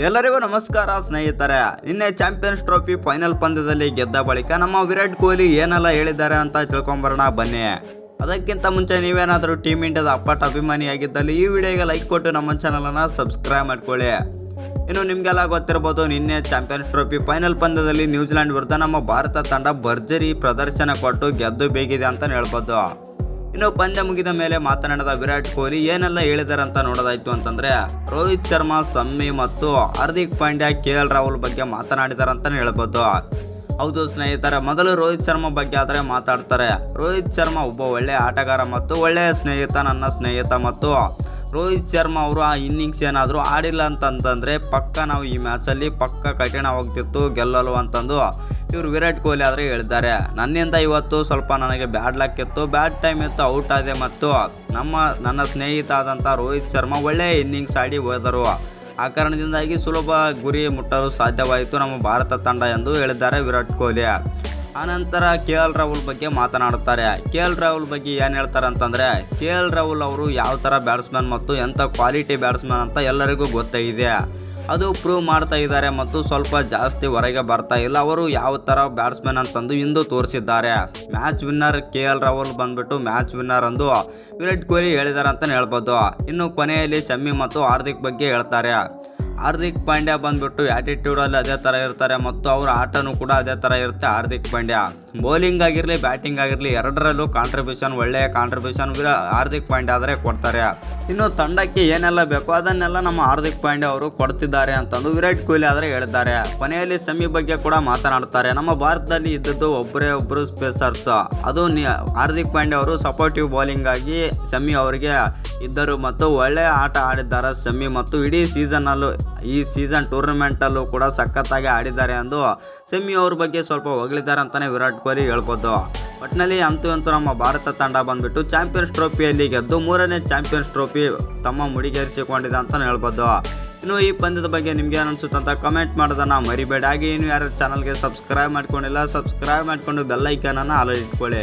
ಎಲ್ಲರಿಗೂ ನಮಸ್ಕಾರ, ಸ್ನೇಹಿತರೆ. ನಿನ್ನೆ ಚಾಂಪಿಯನ್ಸ್ ಟ್ರೋಫಿ ಫೈನಲ್ ಪಂದ್ಯದಲ್ಲಿ ಗೆದ್ದ ಬಳಿಕ ನಮ್ಮ ವಿರಾಟ್ ಕೊಹ್ಲಿ ಏನೆಲ್ಲ ಹೇಳಿದ್ದಾರೆ ಅಂತ ತಿಳ್ಕೊಂಬರೋಣ ಬನ್ನಿ. ಅದಕ್ಕಿಂತ ಮುಂಚೆ ನೀವೇನಾದರೂ ಟೀಮ್ ಇಂಡಿಯಾದ ಅಪ್ಪಟ ಅಭಿಮಾನಿಯಾಗಿದ್ದಲ್ಲಿ ಈ ವಿಡಿಯೋಗೆ ಲೈಕ್ ಕೊಟ್ಟು ನಮ್ಮ ಚಾನಲನ್ನು ಸಬ್ಸ್ಕ್ರೈಬ್ ಮಾಡ್ಕೊಳ್ಳಿ. ಇನ್ನು ನಿಮಗೆಲ್ಲ ಗೊತ್ತಿರ್ಬೋದು, ನಿನ್ನೆ ಚಾಂಪಿಯನ್ಸ್ ಟ್ರೋಫಿ ಫೈನಲ್ ಪಂದ್ಯದಲ್ಲಿ ನ್ಯೂಜಿಲೆಂಡ್ ವಿರುದ್ಧ ನಮ್ಮ ಭಾರತ ತಂಡ ಭರ್ಜರಿ ಪ್ರದರ್ಶನ ಕೊಟ್ಟು ಗೆದ್ದು ಬೇಗಿದೆ ಅಂತ ಹೇಳ್ಬೋದು. ಇನ್ನು ಪಂದ್ಯ ಮುಗಿದ ಮೇಲೆ ಮಾತನಾಡಿದ ವಿರಾಟ್ ಕೊಹ್ಲಿ ಏನೆಲ್ಲ ಹೇಳಿದ್ದಾರೆ ಅಂತ ನೋಡೋದಾಯ್ತು ಅಂತಂದ್ರೆ, ರೋಹಿತ್ ಶರ್ಮಾ, ಸಮ್ಮಿ ಮತ್ತು ಹಾರ್ದಿಕ್ ಪಾಂಡ್ಯ, ಕೆ ಎಲ್ ರಾಹುಲ್ ಬಗ್ಗೆ ಮಾತನಾಡಿದ್ದಾರೆ ಅಂತಾನೆ ಹೇಳ್ಬೋದು. ಹೌದು ಸ್ನೇಹಿತರೆ, ಮೊದಲು ರೋಹಿತ್ ಶರ್ಮಾ ಬಗ್ಗೆ ಆದರೆ ಮಾತಾಡ್ತಾರೆ. ರೋಹಿತ್ ಶರ್ಮಾ ಒಬ್ಬ ಒಳ್ಳೆಯ ಆಟಗಾರ ಮತ್ತು ಒಳ್ಳೆಯ ಸ್ನೇಹಿತ, ನನ್ನ ಸ್ನೇಹಿತ ಮತ್ತು ರೋಹಿತ್ ಶರ್ಮಾ ಅವರು ಆ ಇನ್ನಿಂಗ್ಸ್ ಏನಾದರೂ ಆಡಿಲ್ಲ ಅಂತಂತಂದರೆ ಪಕ್ಕ ನಾವು ಈ ಮ್ಯಾಚಲ್ಲಿ ಪಕ್ಕ ಕಠಿಣವಾಗ್ತಿತ್ತು ಗೆಲ್ಲಲು ಅಂತಂದು ಇವರು ವಿರಾಟ್ ಕೊಹ್ಲಿ ಆದರೆ ಹೇಳಿದ್ದಾರೆ ನನ್ನಿಂದ ಇವತ್ತು ಸ್ವಲ್ಪ ನನಗೆ ಬ್ಯಾಡ್ ಲಕ್ ಇತ್ತು ಬ್ಯಾಡ್ ಟೈಮ್ ಇತ್ತು ಔಟ್ ಆದೆ ಮತ್ತು ನಮ್ಮ, ನನ್ನ ಸ್ನೇಹಿತ ಆದಂಥ ರೋಹಿತ್ ಶರ್ಮಾ ಒಳ್ಳೆಯ ಇನ್ನಿಂಗ್ಸ್ ಆಡಿ ಹೋದರು. ಆ ಕಾರಣದಿಂದಾಗಿ ಸುಲಭ ಗುರಿ ಮುಟ್ಟಲು ಸಾಧ್ಯವಾಯಿತು ನಮ್ಮ ಭಾರತ ತಂಡ ಎಂದು ಹೇಳಿದ್ದಾರೆ ವಿರಾಟ್ ಕೊಹ್ಲಿ. ಆನಂತರ ಕೆ ಎಲ್ ರಾಹುಲ್ ಬಗ್ಗೆ ಮಾತನಾಡುತ್ತಾರೆ. ಕೆ ಎಲ್ ರಾಹುಲ್ ಬಗ್ಗೆ ಏನು ಹೇಳ್ತಾರೆ ಅಂತಂದರೆ ಕೆ ಎಲ್ ರಾಹುಲ್ ಅವರು ಯಾವ ಥರ ಬ್ಯಾಟ್ಸ್ಮನ್ ಮತ್ತು ಎಂಥ ಕ್ವಾಲಿಟಿ ಬ್ಯಾಟ್ಸ್ಮನ್ ಅಂತ ಎಲ್ಲರಿಗೂ ಗೊತ್ತಾಗಿದೆ ಅದು ಪ್ರೂವ್ ಮಾಡ್ತಾ ಇದ್ದಾರೆ ಮತ್ತು ಸ್ವಲ್ಪ ಜಾಸ್ತಿ ಹೊರಗೆ ಬರ್ತಾ ಇಲ್ಲ. ಅವರು ಯಾವ ಥರ ಬ್ಯಾಟ್ಸ್ಮನ್ ಅಂತಂದು ಇಂದು ತೋರಿಸಿದ್ದಾರೆ. Match winner K L Rahul ಬಂದ್ಬಿಟ್ಟು ಮ್ಯಾಚ್ ವಿನ್ನರ್ ಅಂದು ವಿರಾಟ್ ಕೊಹ್ಲಿ ಹೇಳಿದ್ದಾರೆ ಅಂತಲೇ ಹೇಳ್ಬೋದು. ಇನ್ನು ಕೊನೆಯಲ್ಲಿ ಶಮ್ಮಿ ಮತ್ತು ಹಾರ್ದಿಕ್ ಬಗ್ಗೆ ಹೇಳ್ತಾರೆ. ಹಾರ್ದಿಕ್ ಪಾಂಡ್ಯ ಬಂದ್ಬಿಟ್ಟು ಆ್ಯಟಿಟ್ಯೂಡಲ್ಲಿ ಅದೇ ಥರ ಇರ್ತಾರೆ ಮತ್ತು ಅವರ ಆಟನೂ ಕೂಡ ಅದೇ ಥರ ಇರುತ್ತೆ ಹಾರ್ದಿಕ್ ಪಾಂಡ್ಯ. ಬೌಲಿಂಗ್ ಆಗಿರಲಿ ಬ್ಯಾಟಿಂಗ್ ಆಗಿರಲಿ, ಎರಡರಲ್ಲೂ ಕಾಂಟ್ರಿಬ್ಯೂಷನ್ ಒಳ್ಳೆಯ ಕಾಂಟ್ರಿಬ್ಯೂಷನ್ ಹಾರ್ದಿಕ್ ಪಾಂಡ್ಯ ಆದರೆ ಕೊಡ್ತಾರೆ. ಇನ್ನು ತಂಡಕ್ಕೆ ಏನೆಲ್ಲ ಬೇಕೋ ಅದನ್ನೆಲ್ಲ ನಮ್ಮ ಹಾರ್ದಿಕ್ ಪಾಂಡ್ಯ ಅವರು ಕೊಡ್ತಿದ್ದಾರೆ ಅಂತಂದು ವಿರಾಟ್ ಕೊಹ್ಲಿ ಆದರೆ ಹೇಳಿದ್ದಾರೆ ಕೊನೆಯಲ್ಲಿ ಸೆಮಿ ಬಗ್ಗೆ ಕೂಡ ಮಾತನಾಡ್ತಾರೆ. ನಮ್ಮ ಭಾರತದಲ್ಲಿ ಇದ್ದದ್ದು ಒಬ್ಬರೇ ಒಬ್ಬರು ಸ್ಪೇಸರ್ಸ್ ಅದು ಹಾರ್ದಿಕ್ ಪಾಂಡ್ಯ ಅವರು ಸಪೋರ್ಟಿವ್ ಬೌಲಿಂಗ್ ಆಗಿ ಸೆಮಿ ಅವರಿಗೆ ಇದ್ದರು ಮತ್ತು ಒಳ್ಳೆಯ ಆಟ ಆಡಿದ್ದಾರೆ. ಸೆಮಿ ಮತ್ತು ಇಡೀ ಸೀಸನಲ್ಲೂ, ಈ ಸೀಸನ್ ಟೂರ್ನಮೆಂಟಲ್ಲೂ ಕೂಡ ಸಖತ್ತಾಗಿ ಆಡಿದ್ದಾರೆ ಎಂದು ಸೆಮಿ ಅವ್ರ ಬಗ್ಗೆ ಸ್ವಲ್ಪ ಹೊಗಳಿದ್ದಾರೆ ಅಂತಲೇ ವಿರಾಟ್ ಕೊಹ್ಲಿ ಹೇಳ್ಬೋದು. ಒಟ್ಟಿನಲ್ಲಿ ಅಂತೂ ಅಂತೂ ನಮ್ಮ ಭಾರತ ತಂಡ ಬಂದ್ಬಿಟ್ಟು ಚಾಂಪಿಯನ್ಸ್ ಟ್ರೋಫಿಯಲ್ಲಿ ಗೆದ್ದು ಮೂರನೇ ಚಾಂಪಿಯನ್ಸ್ ಟ್ರೋಫಿ ತಮ್ಮ ಮುಡಿಗೇರಿಸಿಕೊಂಡಿದೆ ಅಂತಲೇ ಹೇಳ್ಬೋದು. ಇನ್ನು ಈ ಪಂದ್ಯದ ಬಗ್ಗೆ ನಿಮಗೆ ಅನ್ಸುತ್ತೆ ಅಂತ ಕಮೆಂಟ್ ಮಾಡೋದನ್ನು ಮರಿಬೇಡ. ಹಾಗೆ ಇನ್ನು ಯಾರು ಚಾನಲ್ಗೆ ಸಬ್ಸ್ಕ್ರೈಬ್ ಮಾಡ್ಕೊಂಡಿಲ್ಲ ಸಬ್ಸ್ಕ್ರೈಬ್ ಮಾಡಿಕೊಂಡು ಬೆಲ್ಲೈಕನನ್ನು ಆಲೋಚಿಟ್ಕೊಳ್ಳಿ ಇಟ್ಕೊಳ್ಳಿ.